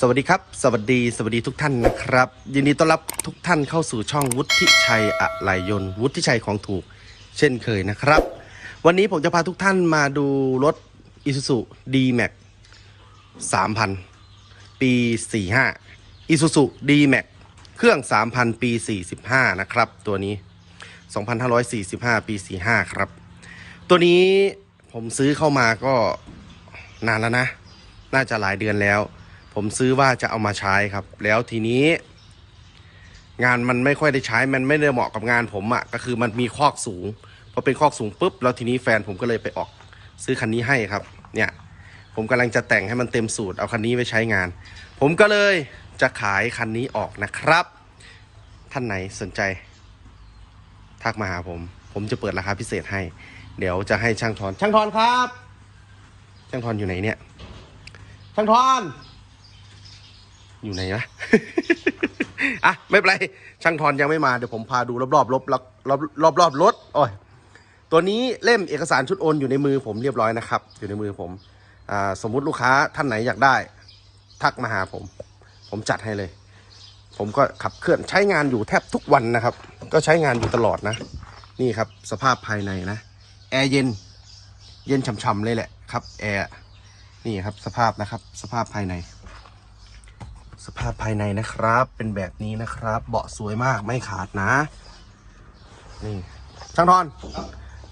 สวัสดีครับ สวัสดีสวัสดีทุกท่านนะครับ ยินดีต้อนรับทุกท่านเข้าสู่ช่องวุฒิชัยอะไหลยนต์วุฒิชัยของถูก เช่นเคยนะครับ วันนี้ผมจะพาทุกท่านมาดูรถ Isuzu D-Max 3,000 ปี 45 Isuzu D-Max เครื่อง 3,000 ปี 45 นะครับ ตัวนี้ 2,545 ปี 45 ครับ ตัวนี้ผมซื้อเข้ามาก็นานแล้วนะ น่าจะหลายเดือนแล้ว ผมซื้อว่าจะเอามาใช้ครับ แล้วทีนี้ งานมันไม่ค่อยได้ใช้ มันไม่ได้เหมาะกับงานผมอะ่ะก็คือมันมีคอกสูงพอเป็นคอกสูงปุ๊บแล้วทีนี้แฟนผมก็เลยไปออก ซื้อคันนี้ให้ครับ เนี่ย ผมกำลังจะแต่งให้มันเต็มสูตรเอาคันนี้ไปใช้งาน ผมก็เลยจะขายคันนี้ออกนะครับ ท่านไหนสนใจ ทักมาหาผม ผมจะเปิดราคาพิเศษให้ เดี๋ยวจะให้ช่างทอนช่างทอนครับ ช่างทอนอยู่ไหนเนี่ยช่างทอน อยู่ไหนนะอะ ไม่เป็นไร ช่างทอนยังไม่มา เดี๋ยวผมพาดูรอบๆรถรอบรอบรอบรอบรถโอ้ยตัวนี้เล่มเอกสารชุดโอนอยู่ในมือผมเรียบร้อยนะครับ อยู่ในมือผม อ่า สมมุติลูกค้าท่านไหนอยากได้ ทักมาหาผม ผมจัดให้เลย ผมก็ขับเคลื่อนใช้งานอยู่แทบทุกวันนะครับ ก็ใช้งานอยู่ตลอดนะ นี่ครับ สภาพภายในนะ แอร์เย็น เย็นฉ่ำๆเลยแหละครับ แอร์ นี่ครับ สภาพนะครับ สภาพภายใน สภาพภายในนะครับ เป็นแบบนี้นะครับ เบาะสวยมากไม่ขาดนะ นี่ช่างทอน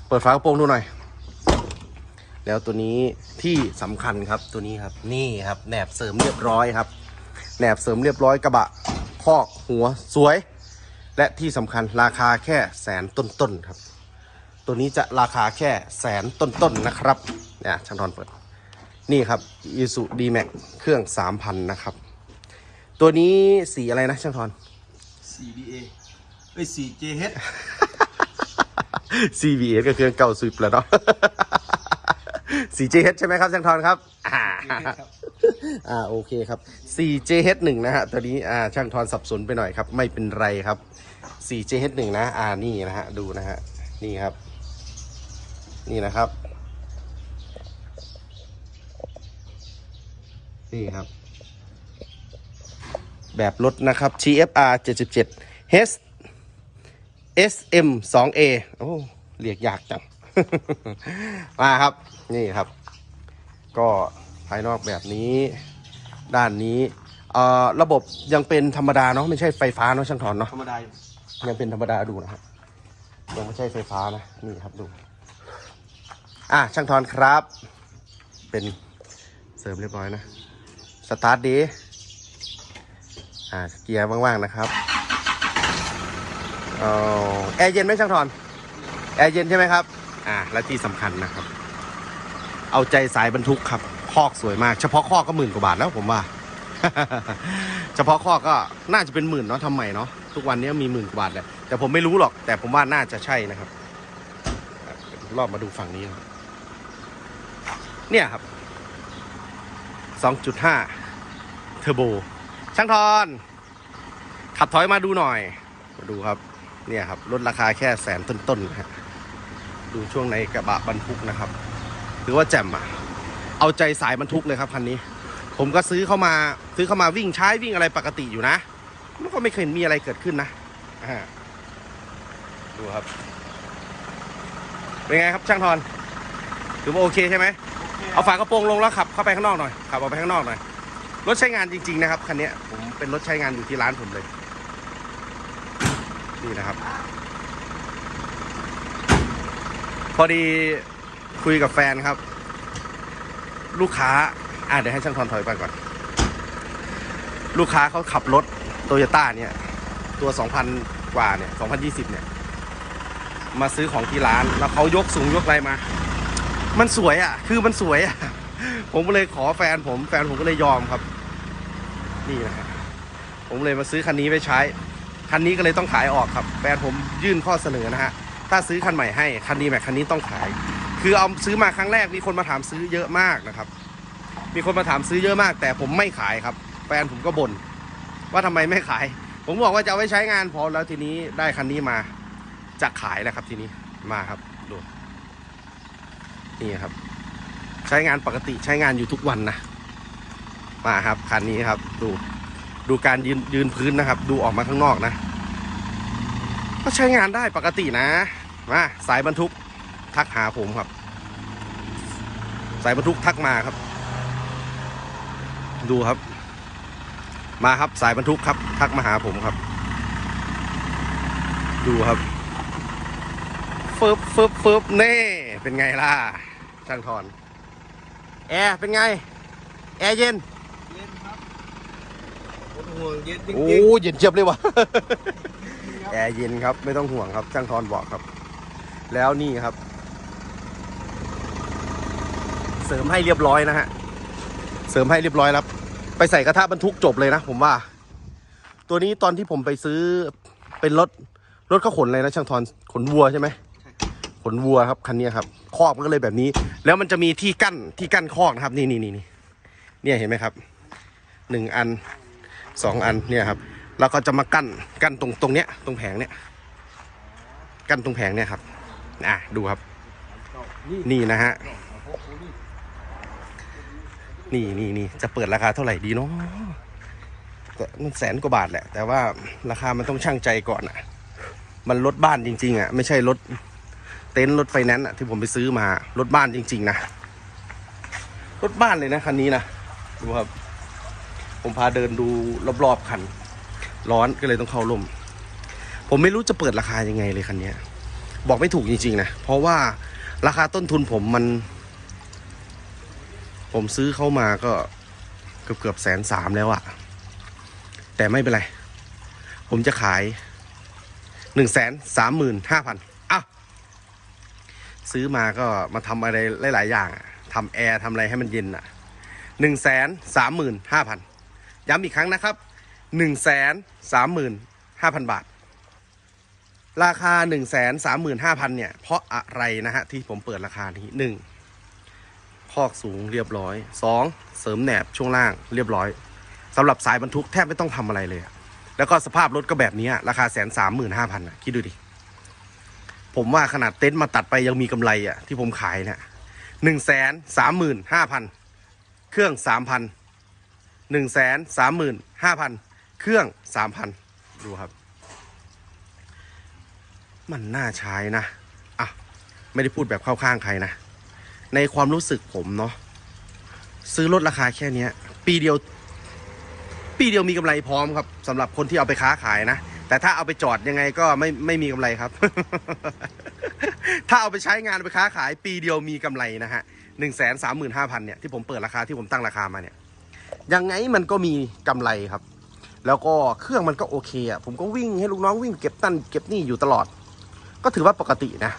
เปิดฝากระโปรงดูหน่อย แล้วตัวนี้ที่สำคัญครับตัวนี้ครับ นี่ครับแหนบเสริมเรียบร้อยครับแหนบเสริมเรียบร้อยกระบะคอกหัวสวย และที่สำคัญราคาแค่แสนต้นๆครับ ตัวนี้จะราคาแค่แสนต้นๆนะครับเนี่ยช่างทอนเปิด นี่ครับ i s u D-Max เครื่อง 3,000 นะครับ ตัวนี้สีอะไรนะช่างทอน 4BA เอ้ย 4JH CVS ก็เครื่องเก่าสุดแล้วเนาะ 4JH ใช่ไหมครับช่างทอนครับ อ่าครับอ่าโอเคครับ 4JH1 นะฮะตัวนี้อ่าช่างทอนสับสนไปหน่อยครับ ไม่เป็นไรครับ 4JH1 นะ อ่านี่นะฮะดูนะฮะนี่ครับ นี่นะครับ นี่ครับ แบบรถนะครับ TFR 77 H SM 2 A โอ้เรียกยากจัง มาครับนี่ครับ ก็ภายนอกแบบนี้ด้านนี้เอ่อระบบยังเป็นธรรมดาเนาะไม่ใช่ไฟฟ้าเนาะช่างถอนเนาะธรรมดาอยู่ยังเป็นธรรมดาดูนะครับยังไม่ใช่ไฟฟ้านะนี่ครับดูอะช่างทอนครับ เป็นเสริมเรียบร้อยนะสตาร์ทดี อ่าเกียร์ว่างๆนะครับเอ่อแอร์เย็นไหมช่างทอนแอร์เย็นใช่ไหมครับอ่าและที่สำคัญนะครับ เอาใจสายบรรทุกครับคอกสวยมาก เฉพาะคอกก็หมื่นกว่าบาทแล้วผมว่า เฉพาะคอกก็น่าจะเป็นหมื่นเนาะทำใหม่เนาะทุกวันนี้มีหมื่นกว่าบาทแหละแต่ผมไม่รู้หรอก แต่ผมว่าน่าจะใช่นะครับรอบมาดูฝั่งนี้ เนี่ยครับ 2.5 เทอร์โบ ช่างทอน ขับถอยมาดูหน่อย มาดูครับ เนี่ยครับลดราคาแค่แสนต้นๆนะฮะดูช่วงในกระบะบรรทุกนะครับถือว่าแจ่มอะ เอาใจสายบรรทุกเลยครับคันนี้ ผมก็ซื้อเข้ามาซื้อเข้ามาวิ่งใช้วิ่งอะไรปกติอยู่นะมันก็ไม่เคยมีอะไรเกิดขึ้นนะอ่าดูครับ เป็นไงครับช่างทอนถือว่าโอเคใช่ไหมเอาฝากระโปรงลงแล้วขับเข้าไปข้างนอกหน่อยขับออกไปข้างนอกหน่อย รถใช้งานจริง ๆ นะครับ คันนี้ผมเป็นรถใช้งานอยู่ที่ร้านผมเลย นี่นะครับ พอดีคุยกับแฟนครับ ลูกค้า อ่าเดี๋ยวให้ช่างทอนถอยไปก่อน ลูกค้าเขาขับรถโตโยต้าเนี่ย ตัว 2,000 กว่าเนี่ย 2,020 เนี่ย มาซื้อของที่ร้าน แล้วเขายกสูงยกอะไรมา มันสวยอะ คือมันสวยอะผมก็เลยขอแฟนผม แฟนผมก็เลยยอมครับ นี่นะฮะผมเลยมาซื้อคันนี้ไปใช้ คันนี้ก็เลยต้องขายออกครับแฟนผมยื่นข้อเสนอนะฮะถ้าซื้อคันใหม่ให้คันนี้แม็กคันนี้ต้องขาย คือเอาซื้อมาครั้งแรกมีคนมาถามซื้อเยอะมากนะครับ มีคนมาถามซื้อเยอะมาก แต่ผมไม่ขายครับ แฟนผมก็บ่นว่าทำไมไม่ขาย ผมบอกว่าจะเอาไว้ใช้งานพอแล้วทีนี้ได้คันนี้มาจะขายแล้วครับทีนี้มาครับดูนี่ครับ ใช้งานปกติใช้งานอยู่ทุกวันนะ มาครับคันนี้ครับ ดูดูการยืนยืนพื้นนะครับ ดูออกมาข้างนอกนะ ก็ใช้งานได้ปกตินะมาสายบรรทุกทักหาผมครับ สายบรรทุกทักมาครับ ดูครับ มาครับสายบรรทุกครับ ทักมาหาผมครับ ดูครับฟึบฟึบฟึบเน่เป็นไงล่ะช่างทอน แอร์เป็นไง แอร์เย็น โอ้โหเย็นจริงโอ้ๆเย็นเจี๊ยบเลยวะแอร์เย็นครับ ไม่ต้องห่วงครับช่างทอนบอกครับ แล้วนี่ครับ เสริมให้เรียบร้อยนะฮะเสริมให้เรียบร้อยแล้วไปใส่กระทะบรรทุกจบเลยนะผมว่า ตัวนี้ตอนที่ผมไปซื้อเป็นรถรถเขาขนอะไรนะช่างทอนขนวัวใช่ไหมขนวัวครับคันนี้ครับคอกมันก็เลยแบบนี้ แล้วมันจะมีที่กั้นที่กั้นคอกนะครับ นี่นี่นี่นี่เนี่ยเห็นไหมครับหนึ่งอัน สองอันเนี่ยครับ แล้วก็จะมากั้นกั้นตรงตรงเนี้ยตรงแผงเนี้ยกั้นตรงแผงเนี่ยครับอะดูครับ นี่นะฮะนี่นี่นี่จะเปิดราคาเท่าไหร่ดีเนาะแต่มันแสนกว่าบาทแหละ แต่ว่าราคามันต้องช่างใจก่อนอะ มันรถบ้านจริง ๆอะ ไม่ใช่รถเต็นท์รถไฟแนนซ์อะที่ผมไปซื้อมารถบ้านจริง ๆ นะรถบ้านเลยนะคันนี้นะดูครับ ผมพาเดินดูรอบๆคัน ร้อนก็เลยต้องเข้าร่มผมไม่รู้จะเปิดราคายังไงเลยคันนี้บอกไม่ถูกจริงๆนะ เพราะว่าราคาต้นทุนผมมัน ผมซื้อเข้ามาก็เกือบเกือบแสนสามแล้วอะแต่ไม่เป็นไร ผมจะขายหนึ่งแสนสามหมื่นห้าพันอะซื้อมาก็มาทำอะไรหลาย ๆ อย่างทำแอร์ทำอะไรให้มันเย็นอะหนึ่งแสนสามหมื่นห้าพัน ย้ำอีกครั้งนะครับหนึ่งแสนสามหมื่นห้าพันบาท ราคาหนึ่งแสนสามหมื่นห้าพันเนี่ย เพราะอะไรนะฮะ ที่ผมเปิดราคานี้หนึ่งคอกสูงเรียบร้อย 2. เสริมแหนบช่วงล่างเรียบร้อยสำหรับสายบรรทุกแทบไม่ต้องทำอะไรเลยอะแล้วก็สภาพรถก็แบบนี้ราคาแสนสามหมื่นห้าพันคิดดูดิ ผมว่าขนาดเต็นท์มาตัดไปยังมีกำไรอะที่ผมขายเนี่ยหนึ่งแสนสามหมื่นห้าพันเครื่องสามพัน หนึ่งแสนสามหมื่นห้าพันเครื่องสามพันดูครับ มันน่าใช้นะ อะ ไม่ได้พูดแบบเข้าข้างใครนะ ในความรู้สึกผมเนาะซื้อรถราคาแค่นี้ปีเดียว ปีเดียวมีกำไรพร้อมครับสำหรับคนที่เอาไปค้าขายนะ แต่ถ้าเอาไปจอดยังไงก็ไม่ไม่มีกำไรครับ ถ้าเอาไปใช้งานเอาไปค้าขาย ปีเดียวมีกำไรนะฮะหนึ่งแสนสามหมื่นห้าพันเนี่ยที่ผมเปิดราคาที่ผมตั้งราคามาเนี่ย ยังไงมันก็มีกำไรครับ แล้วก็เครื่องมันก็โอเคอะผมก็วิ่งให้ลูกน้องวิ่งเก็บตั้นเก็บนี่อยู่ตลอด ก็ถือว่าปกตินะ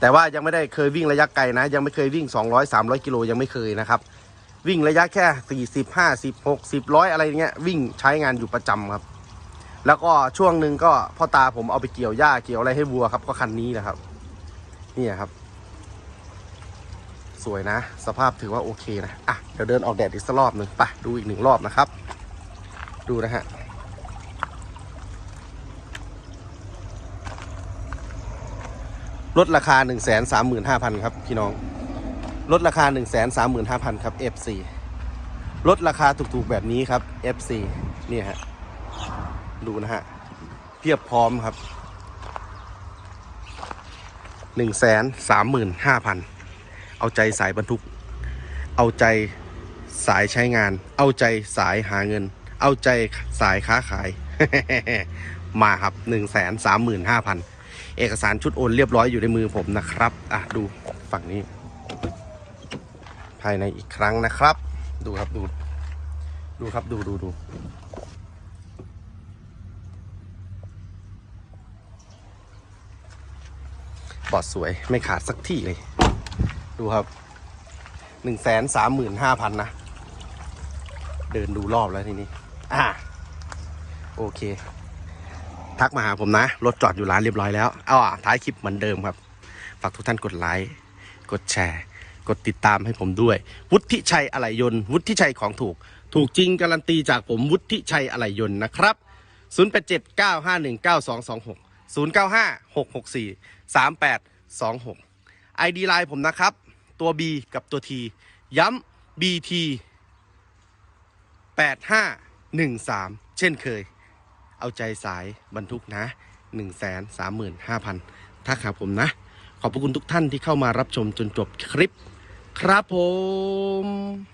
แต่ว่ายังไม่ได้เคยวิ่งระยะไกลนะ ยังไม่เคยวิ่ง 200 300กิโลยังไม่เคยนะครับ วิ่งระยะแค่ 40 50 60ร้อยอะไรเงี้ยวิ่งใช้งานอยู่ประจำครับ แล้วก็ช่วงหนึ่งก็พ่อตาผมเอาไปเกี่ยวหญ้าเกี่ยวอะไรให้วัวครับ ก็คันนี้นะครับ นี่ครับ สวยนะ สภาพถือว่าโอเคนะ อะ เดี๋ยวเดินออกแดดอีกสักรอบหนึ่งไปดูอีกหนึ่งรอบนะครับ ดูนะฮะลดราคา 1 3 5 0 0 0 ครับ พี่น้อง ลดราคา 1 3 5 0 0 0 ครับ F4 ลดราคาถูกๆแบบนี้ครับ F4 นี่ฮะ ดูนะฮะ เพียบพร้อมครับ 1 3 5 5 0 0 0 เอาใจสายบรรทุก เอาใจสายใช้งาน เอาใจสายหาเงิน เอาใจสายค้าขาย มาครับ1 3 5 0 0 0 เอกสารชุดโอนเรียบร้อยอยู่ในมือผมนะครับ อะดูฝั่งนี้ ภายในอีกครั้งนะครับ ดูครับดู ดูครับดูดูดูบอดสวยไม่ขาดสักที่เลย ดูครับหนึ่งแสนสามหมื่นห้าพันนะ เดินดูรอบแล้วทีนี้ อ่า โอเค ทักมาหาผมนะ รถจอดอยู่ร้านเรียบร้อยแล้วเอาอะท้ายคลิปเหมือนเดิมครับ ฝากทุกท่านกดไลค์ กดแชร์ กดติดตามให้ผมด้วย วุฒิชัยอะไหล่ยนต์ วุฒิชัยของถูก ถูกจริงการันตีจากผมวุฒิชัยอะไหล่ยนต์นะครับ087 951 9226 095 664 3826 ID ไลน์ผมนะครับ ตัว B กับตัว T ย้ำ BT 8513 เช่นเคย เอาใจสายบรรทุกนะ 135,000ทักหาผมนะ ขอบพระคุณทุกท่านที่เข้ามารับชมจนจบคลิป ครับผม